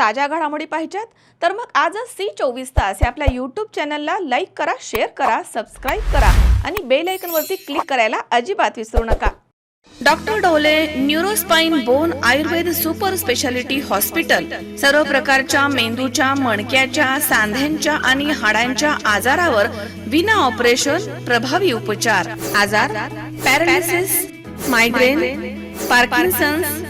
ताज्या घडामोडी पाहिजेत. तर मग आजच सी चोवीस तास या आपल्या यूट्यूब चॅनलला लाईक करा शेअर करा सबस्क्राईब करा आणि बेल आयकनवरती क्लिक करायला अजिबात विसरू नका. Doctor Dole neuro spine bone Ayurved super speciality hospital सर्व प्रकारच्या मेंदूच्या मणक्याच्या सांध्यांच्या आणि हाडांच्या आजारावर विना ऑपरेशन प्रभावी उपचार. आजार? Paralysis migraine Parkinson's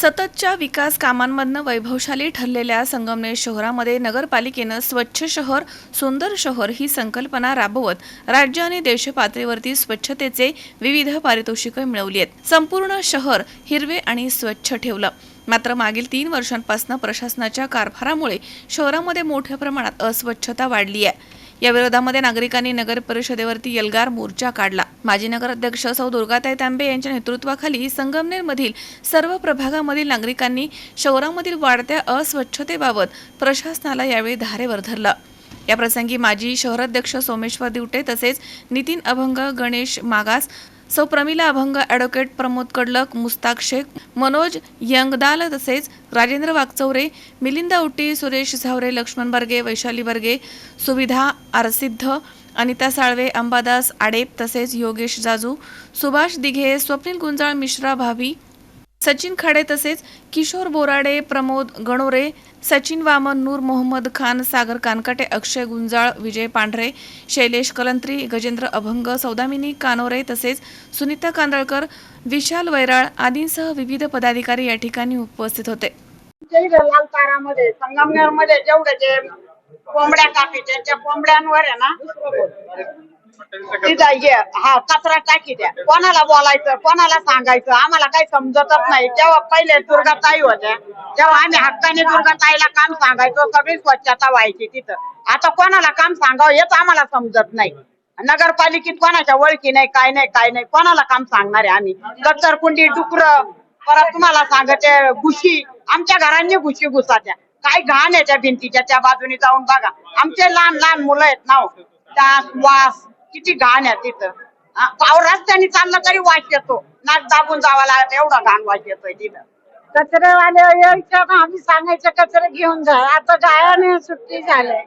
सततच्या विकास कामांमधनं वैभवशाली ठरलेल्या संगमनेर शहरामध्ये नगरपालिकेनं स्वच्छ शहर सुंदर शहर ही संकल्पना राबवत राज्य आणि देश पातळीवरती स्वच्छतेचे विविध पारितोषिकं मिळवली आहेत. संपूर्ण शहर हिरवे आणि स्वच्छ ठेवलं. मात्र मागील तीन वर्षांपासून प्रशासनाच्या कारभारामुळे शहरामध्ये मोठ्या प्रमाणात अस्वच्छता वाढली आहे. या विरोधामध्ये नागरिकांनी नगर परिषदेवरती यलगार मोर्चा काढला. माजी नगराध्यक्ष सौ दुर्गाताई तांबे यांच्या नेतृत्वाखाली संगमनेरमधील सर्व प्रभागामधील नागरिकांनी शहरामधील वाढत्या अस्वच्छतेबाबत प्रशासनाला यावेळी धारेवर धरलं. या प्रसंगी माजी शहराध्यक्ष सोमेश्वर दिवटे तसेच नितीन अभंग गणेश मागास सौ प्रमिला अभंग ॲडव्होकेट प्रमोद कडलक मुस्ताक शेख मनोज यंगदाल तसेच राजेंद्र वागचौरे मिलिंदा उटी सुरेश झावरे लक्ष्मण बर्गे वैशाली बर्गे सुविधा आरसिद्ध अनिता साळवे अंबादास आडेप तसेच योगेश जाजू सुभाष दिघे स्वप्नील गुंजाळ मिश्रा भाभी सचिन खाडे तसेच किशोर बोराडे प्रमोद गणोरे सचिन वामन नूर मोहम्मद खान सागर कानकाटे अक्षय गुंजाळ विजय पांढरे शैलेश कलंत्री गजेंद्र अभंग सौदामिनी कानोरे तसेच सुनीता कांदळकर विशाल वैराळ आदींसह विविध पदाधिकारी या ठिकाणी उपस्थित होते. लाल तारामध्ये संगमनेरमध्ये जेवढे जे कोंबड्या कापी त्यांच्या कोंबड्यांवर आहे ना तिथं ये हा कचरा टाकी द्या. कोणाला बोलायचं कोणाला सांगायचं आम्हाला काही समजतच नाही. जेव्हा पहिले दुर्गाताई होत्या तेव्हा आम्ही हक्काने दुर्गाताईला काम सांगायचो सगळी स्वच्छता व्हायची तिथं. आता कोणाला काम सांगावं हेच आम्हाला समजत नाही. नगरपालिकेत कोणाच्या ओळखी नाही काय नाही काय नाही. कोणाला काम सांगणार आहे आम्ही? कचरकुंडी डुकर परत तुम्हाला सांगते घुशी. आमच्या घरांनी घुशी घुसाच्या काय घाण आहे त्या भिंतीच्या त्या बाजूने जाऊन बघा. आमचे लहान लहान मुलं आहेत ना हो. वास. किती घाण आहे तिथं. पाव रस्त्याने चालला तरी वास येतो नाक दाबून जावा लागत एवढा घाण वास येतोय तिथं. कचरेवाले यायचं ना आम्ही सांगायचं कचरे घेऊन जा. आता गायाने सुट्टी झाले.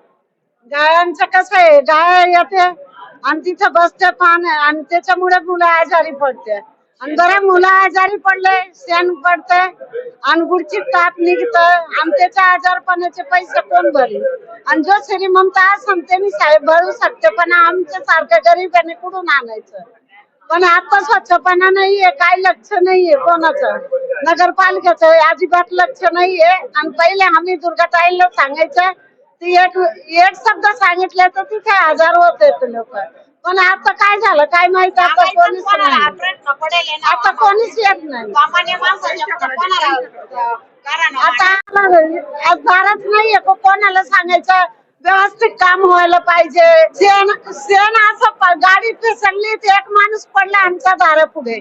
गायांचं कसं आहे? गाय येते आणि तिथं बसते पान आणि त्याच्यामुळे मुलं आजारी पडते. आणि बरं मुलं आजारी पडले शेण पडते आणि गुडची ताप निघत आमच्या आजारपणाचे पैसे कोण भरेल? आणि जो श्रीमंत असेल त्यांनी साहेब भरू शकते पण आमच्या सारख्या गरिबांनी कुठून आणायचं? पण आता स्वच्छपणा नाहीये काय लक्ष नाहीये कोणाचं? नगरपालिकेचं अजिबात लक्ष नाहीये. आणि पहिले आम्ही दुर्गाताईला सांगायचं ती एक एक शब्द सांगितले तर तिथे हजार होत लोक. पण आता काय झालं काय माहीत आता कोणीच नाही. आता कोणीच येत नाही. आता आम्हाला दारात नाहीये कोणाला सांगायचं? व्यवस्थित काम व्हायला पाहिजे. शेण शेण असं प- गाडी फिसकली तर एक माणूस पडला आमच्या दारा पुढे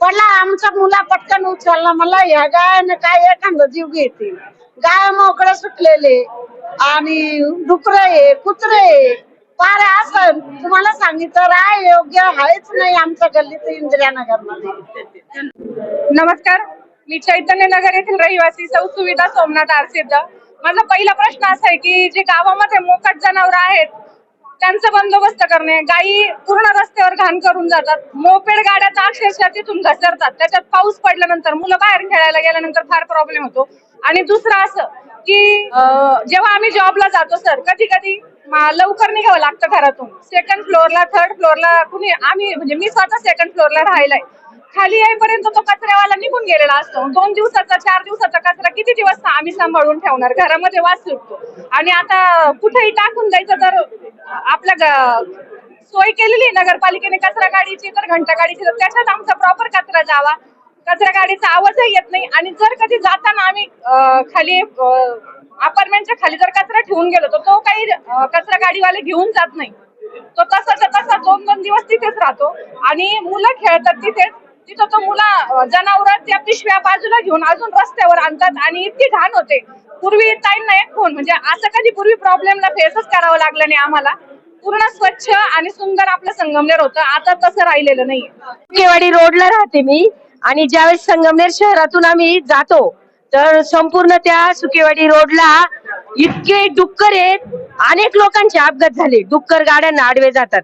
पडला आमचा मुला पटकन उचलला. मला या गायानं काय एखादा जीव घेते गाय मोकळे सुटलेले. आणि डुकर आहे कुत्रे आहे. पारे असं तुम्हाला सांगितलं राय योग्य आहेच नाही आमच्या गल्लीत इंदिरानगरमध्ये नमस्कार मी चैतन्य नगर येथील रहिवासी सौ सुविधा सोमनाथ आरसिद्ध माझा पहिला प्रश्न असा आहे की जे गावामध्ये मोकट जनावर आहेत त्यांचा बंदोबस्त करणे गायी पूर्ण रस्त्यावर घाण करून जातात मोपेड गाड्या तर अक्षरशः तिथून घसरतात त्याच्यात पाऊस पडल्यानंतर मुलं बाहेर खेळायला गेल्यानंतर फार प्रॉब्लेम होतो. आणि दुसरं असं की जेव्हा आम्ही जॉबला जातो सर कधी कधी लवकर निघावं लागतं घरातून. सेकंड फ्लोअरला थर्ड फ्लोअरला कुणी आम्ही म्हणजे मी स्वतः सेकंड फ्लोअरला राहिलाय. खाली येईपर्यंत तो कचऱ्यावाला निघून गेलेला असतो. दोन दिवसाचा चार दिवसाचा कचरा किती दिवस आम्ही सांभाळून ठेवणार? घरामध्ये वास सुटतो. आणि आता कुठेही टाकून जायचं तर आपल्या ग- सोय केलेली नगरपालिकेने कचरा गाडीची तर घंटा गाडीची तर त्याच्यात आमचा प्रॉपर कचरा जावा. कचरा गाडीचा आवाजही येत नाही. आणि जर कधी जाताना आम्ही खाली अपार्टमेंटच्या खाली जर कचरा ठेवून गेलो तर तो काही कचरा गाडीवाले घेऊन जात नाही. तो तसाच्या तसा दोन दोन दिवस तिथेच राहतो. आणि मुलं खेळतात तिथेच. तिथं तो मुला जनावर त्या पिशव्या बाजूला घेऊन अजून रस्त्यावर आणतात आणि इतकी घाण होते. पूर्वी ताईंना एक फोन म्हणजे असं कधी पूर्वी प्रॉब्लेमला फेसच करावं लागलं नाही आम्हाला. पूर्ण स्वच्छ आणि सुंदर आपलं संगमनेर होतं. आता तसं राहिलेलं नाही केवाडी रोडला राहते मी. आणि ज्यावेळेस संगमनेर शहरातून आम्ही जातो तर संपूर्ण त्या सुकेवाडी रोडला इतके डुक्कर आहेत. अनेक लोकांचे अपघात झाले. डुक्कर गाड्यांना आडवे जातात.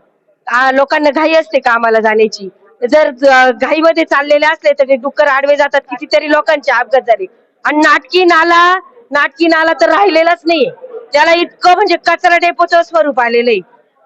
लोकांना घाई असते कामाला जाण्याची. जर घाईमध्ये चाललेले असले तर ते डुक्कर आडवे जातात. कितीतरी लोकांचे अपघात झाले. आणि नाटकी नाला नाटकी नाला तर राहिलेलाच नाही त्याला इतकं म्हणजे कचरा डेपोचं स्वरूप आलेलं आहे.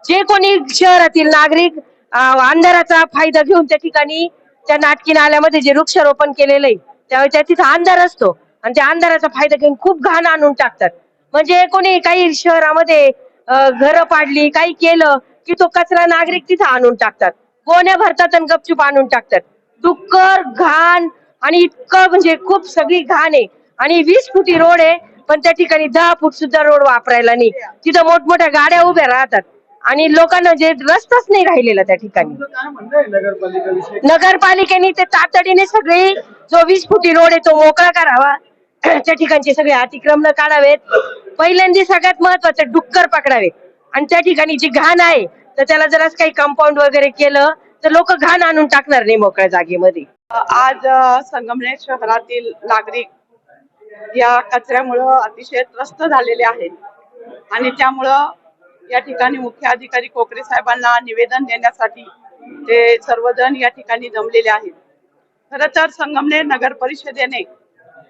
जे कोणी शहरातील नागरिक अंधाराचा फायदा घेऊन त्या ठिकाणी त्या नाटकी नाल्यामध्ये जे वृक्षारोपण केलेलं आहे त्यावेळी त्या तिथं अंधार असतो. आणि त्या अंधाराचा फायदा घेऊन खूप घाण आणून टाकतात. म्हणजे कोणी काही शहरामध्ये घर पाडली काही केलं की तो कचरा नागरिक तिथं आणून टाकतात. गोण्या भरतात आणि गपचूप आणून टाकतात. डुक्कर घाण आणि इतकं म्हणजे खूप सगळी घाण आहे. आणि वीस फुटी रोड आहे पण त्या ठिकाणी दहा फूट सुद्धा रोड वापरायला नाही. तिथं मोठमोठ्या गाड्या उभ्या राहतात. आणि लोकांना जे रस्ताच नाही राहिलेला त्या ठिकाणी. नगरपालिकेने ते तातडीने सगळे जो वीस फुटी रोड आहे तो मोकळा करावा. त्या ठिकाणचे सगळे अतिक्रमण काढावेत. पहिल्यांदा सगळ्यात महत्वाचं डुक्कर पकडावे. आणि त्या ठिकाणी जी घाण आहे तर त्याला जरा काही कंपाऊंड वगैरे केलं तर लोक घाण आणून टाकणार नाही मोकळ्या जागेमध्ये. आज संगमनेर शहरातील नागरिक या कचऱ्यामुळं अतिशय त्रस्त झालेले आहेत. आणि त्यामुळं या ठिकाणी मुख्य अधिकारी कोकरे साहेबांना निवेदन देण्यासाठी ते सर्वजण या ठिकाणी जमलेले आहेत. खर तर संगमनेर नगर परिषदेने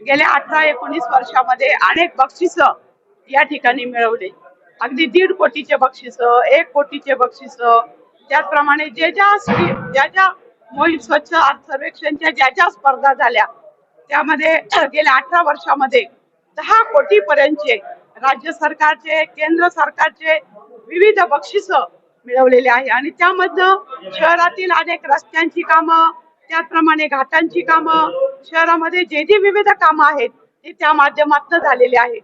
गेल्या अठरा एकोणीस वर्षामध्ये अनेक बक्षिस या ठिकाणी मिळवले. अगदी दीड कोटीचे बक्षिस एक कोटीचे बक्षिस. त्याचप्रमाणे जे ज्या ज्या ज्या मोहीम स्वच्छ सर्वेक्षणच्या ज्या ज्या स्पर्धा झाल्या त्यामध्ये गेल्या अठरा वर्षामध्ये दहा कोटी पर्यंतचे राज्य सरकारचे केंद्र सरकारचे विविध बक्षिस मिळवलेले आहे. आणि त्यामधनं शहरातील अनेक रस्त्यांची कामं त्याचप्रमाणे घाटांची कामं शहरामध्ये जे जे विविध कामं आहेत ते त्या माध्यमातून झालेले आहेत.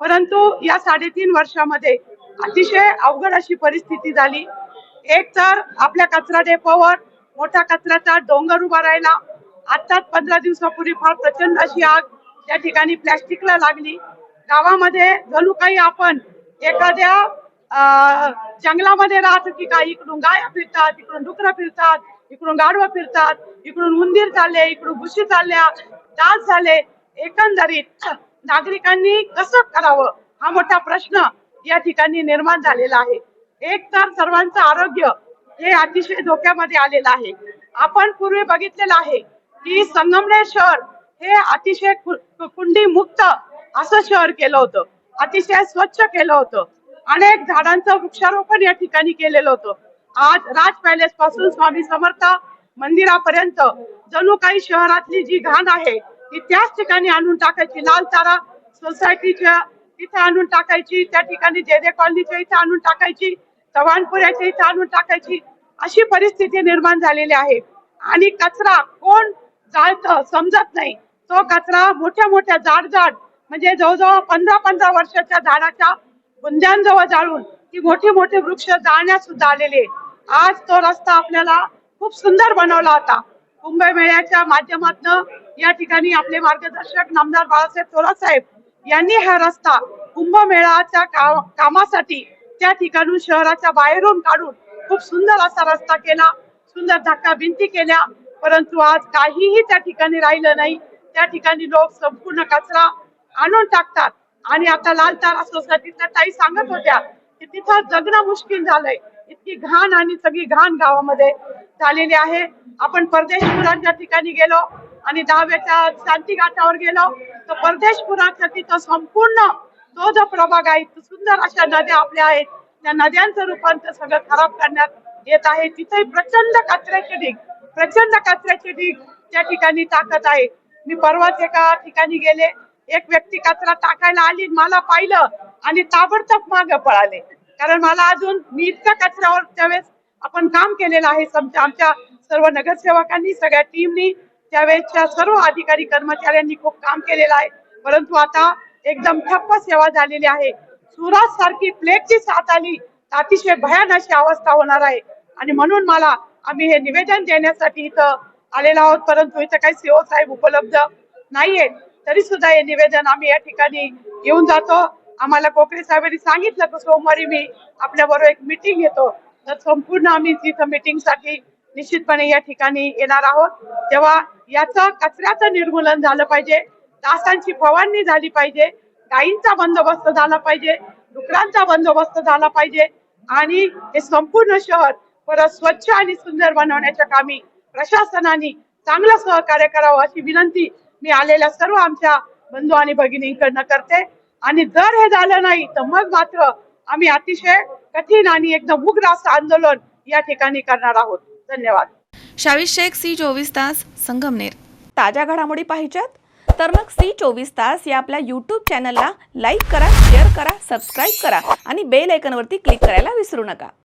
परंतु या साडेतीन वर्षामध्ये अतिशय अवघड अशी परिस्थिती झाली. एक तर आपल्या कचरा डेपोवर मोठा कचऱ्याचा डोंगर उभा राहिला. आताच पंधरा दिवसापूर्वी फार प्रचंड अशी आग त्या ठिकाणी प्लॅस्टिकला लागली. गावामध्ये जणू काही आपण एखाद्या अं, जंगलामध्ये राहतो की काय इकडून गाया फिरतात इकडून डुकरं फिरतात इकडून गाढवा फिरतात इकडून उंदीर चालले इकडून भुशी चालल्या डास झाले. एकंदरीत नागरिकांनी कसं करावं हा मोठा प्रश्न या ठिकाणी निर्माण झालेला आहे. एक तर सर्वांचं आरोग्य हे अतिशय धोक्यामध्ये आलेलं आहे. आपण पूर्वी बघितलेलं आहे की संगमनेर शहर हे अतिशय कु- कुंडी मुक्त असं शहर केलं होतं. अतिशय स्वच्छ केलं होतं. अनेक झाडांचं वृक्षारोपण या ठिकाणी केलेलं होतं. आज राज पॅलेस पासून स्वामी समर्थ मंदिरापर्यंत जणू काही शहरातली जी घाण आहे ती त्याच ठिकाणी आणून टाकायची. लाल तारा सोसायटीच्या तिथे आणून टाकायची त्या ठिकाणी जे जे कॉलनीच्या इथे आणून टाकायची चव्हाणपुऱ्याच्या इथे आणून टाकायची अशी परिस्थिती निर्माण झालेली आहे. आणि कचरा कोण जाळतं समजत नाही. तो कचरा मोठ्या मोठ्या जाड जाड म्हणजे जवळजवळ पंधरा पंधरा वर्षाच्या झाडाच्या बुंद्यांजवळ जाळून ती मोठे मोठे वृक्ष जाळण्यात सुद्धा आलेले आहे. आज तो रस्ता आपल्याला खूप सुंदर बनवला होता. कुंभमेळ्याच्या माध्यमातून या ठिकाणी आपले मार्गदर्शक नामदार बाळासाहेब थोरात यांनी हा रस्ता कुंभमेळाच्या कामासाठी त्या ठिकाणून शहराच्या बाहेरून काढून खूप सुंदर असा रस्ता केला. सुंदर धक्का भिंती केल्या. परंतु आज काहीही त्या ठिकाणी राहिलं नाही. त्या ठिकाणी लोक संपूर्ण कचरा आणून टाकतात. आणि आता लाल तारा सोसायटीच्या ताई सांगत होत्या की तिथं जगणं मुश्किल झालंय. इतकी घाण आणि सगळी घाण गावामध्ये झालेली आहे. आपण परदेशपुराच्या ठिकाणी गेलो आणि दहाव्याच्या शांती घाटावर गेलो तर परदेशपुराचा तिथं संपूर्ण तो जो प्रभाग आहे सुंदर अशा नद्या आपल्या आहेत. त्या नद्यांचं रूपांतर सगळं खराब करण्यात येत आहे. तिथे प्रचंड कचऱ्याचे ढीग प्रचंड कचऱ्याचे ढीग त्या ठिकाणी टाकत आहे. मी परवाच एका ठिकाणी गेले. एक व्यक्ती कचरा टाकायला आली मला पाहिलं आणि ताबडतोब माग पळाले. कारण मला अजून मी इतक्या कचऱ्यावर त्यावेळेस आपण काम केलेलं आहे. समजा आमच्या सर्व नगरसेवकांनी सगळ्या टीमनी त्यावेळेसच्या सर्व अधिकारी कर्मचाऱ्यांनी खूप काम केलेलं आहे. परंतु आता एकदम ठप्प सेवा झालेली आहे. सुरात सारखी प्लेगची साथ आली अतिशय भयान अशी अवस्था होणार आहे. आणि म्हणून मला आम्ही हे निवेदन देण्यासाठी इथं आलेलो आहोत. परंतु इथं काही सीओ साहेब उपलब्ध नाहीयेत. तरी सुद्धा हे निवेदन आम्ही या ठिकाणी घेऊन जातो. आम्हाला कोकरे साहेबांनी सांगितलं की सोमवारी मी आपल्याबरोबर एक मिटिंग घेतो. तर संपूर्ण आम्ही तिथं मीटिंगसाठी निश्चितपणे या ठिकाणी येणार आहोत. तेव्हा याचं कचऱ्याचं निर्मूलन झालं पाहिजे डासांची फवारणी झाली पाहिजे गायींचा बंदोबस्त झाला पाहिजे डुकरांचा बंदोबस्त झाला पाहिजे आणि हे संपूर्ण शहर परत स्वच्छ आणि सुंदर बनवण्याच्या कामी प्रशासनाने चांगलं सहकार्य करावं अशी विनंती मी आलेल्या सर्व आमच्या बंधू आणि भगिनींकडनं करते. आणि जर हे झालं नाही तर मग मात्र आम्ही अतिशय कठीण आणि एकदम उग्र असं आंदोलन या ठिकाणी करणार आहोत. धन्यवाद. शावी शेख सी चोवीस तास संगमनेर. ताज्या घडामोडी पाहिजेत? तर मग सी चोवीस तास या आपल्या यूट्यूब चॅनलला लाईक करा शेअर करा सबस्क्राईब करा आणि बेल आयकनवरती क्लिक करायला विसरू नका.